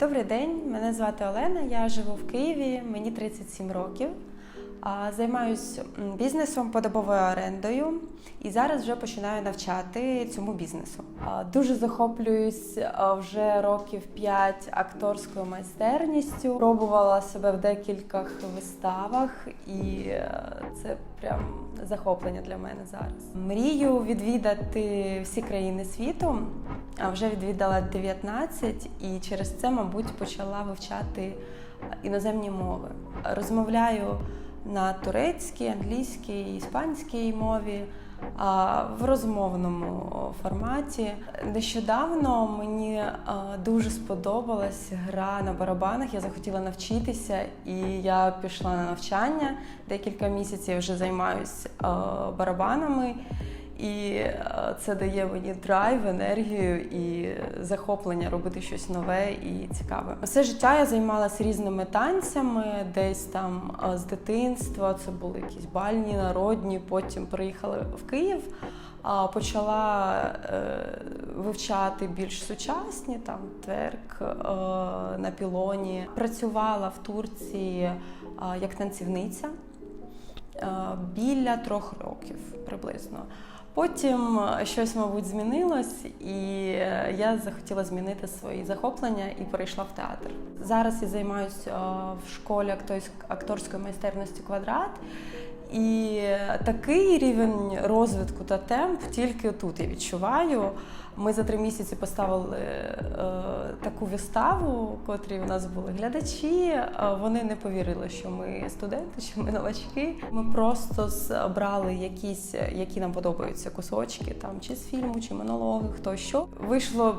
Добрий день, мене звати Олена. Я живу в Києві, мені 37 років. Займаюсь бізнесом подобовою орендою і зараз вже починаю навчати цьому бізнесу. Дуже захоплююсь вже років 5 акторською майстерністю. Пробувала себе в декількох виставах, і е, це прям захоплення для мене зараз. Мрію відвідати всі країни світу. А вже відвідала 19 і через це, мабуть, почала вивчати іноземні мови. Розмовляю на турецькій, англійській, іспанській мові. В розмовному форматі нещодавно мені дуже сподобалась гра на барабанах. Я захотіла навчитися, і я пішла на навчання. Декілька місяців вже займаюся барабанами. І е, це дає мені драйв, енергію і захоплення робити щось нове і цікаве. Все життя я займалася різними танцями, десь там е, з дитинства. Це були якісь бальні, народні. Потім приїхала в Київ. Почала е, вивчати більш сучасні, там тверк на пілоні. Працювала в Турції як танцівниця біля трьох років приблизно. Потім е, щось, мабуть, змінилось, і е, я захотіла змінити свої захоплення і перейшла в театр. Зараз я займаюся в школі акторської майстерності квадрат. І такий рівень розвитку та темп тільки тут я відчуваю. Ми за три місяці поставили е, таку виставу, в котрій у нас були глядачі. Е, Вони не повірили, що ми студенти, що ми новачки. Ми просто брали якісь, які нам подобаються кусочки, там чи з фільму, чи монологи, хто що. Вийшло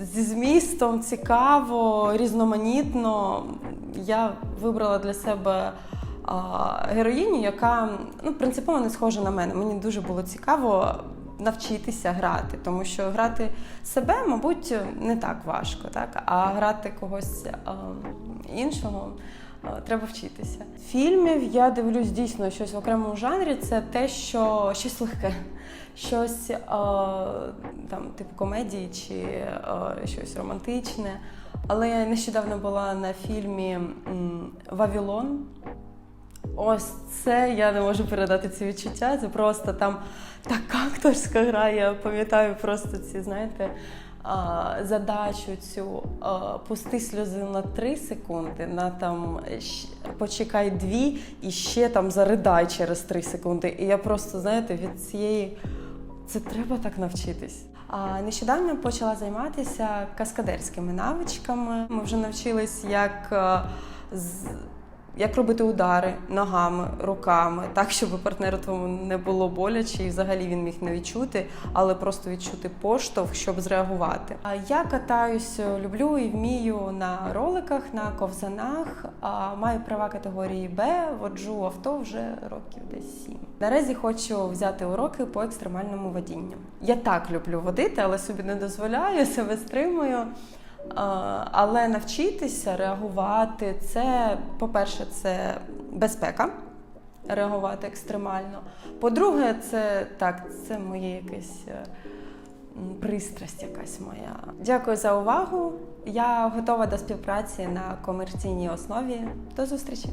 зі змістом цікаво, різноманітно. Я вибрала для себе героїню, яка ну, принципово не схожа на мене. Мені дуже було цікаво навчитися грати, тому що грати себе, мабуть, не так важко, так? а грати когось а, іншого. Треба вчитися. Фільмів я дивлюсь дійсно щось в окремому жанрі. Це те, що щось легке, щось а, там, типу комедії чи а, щось романтичне. Але я нещодавно була на фільмі Вавілон. Ось це я не можу передати ці відчуття. Це просто там така акторська гра. Я пам'ятаю просто ці, знаєте, задачу цю пусти сльози на 3 секунди, на там почекай дві і ще там заридай через 3 секунди. І я просто, знаєте, від цієї. Це треба так навчитись. А нещодавно почала займатися каскадерськими навичками. Ми вже навчились, як, з- як робити удари ногами, руками, так, щоб партнеру твоєму не було боляче, і взагалі він міг не відчути, але просто відчути поштовх, щоб зреагувати. Я катаюсь, люблю і вмію на роликах, на ковзанах. Маю права категорії Б, воджу авто вже років десь сім. Наразі хочу взяти уроки по екстремальному водінню. Я так люблю водити, але собі не дозволяю, себе стримую. А, Але навчитися реагувати, це, по-перше, це безпека, реагувати екстремально. По-друге, це так, це моє якесь е, пристрасть якась моя. Дякую за увагу. Я готова до співпраці на комерційній основі. До зустрічі!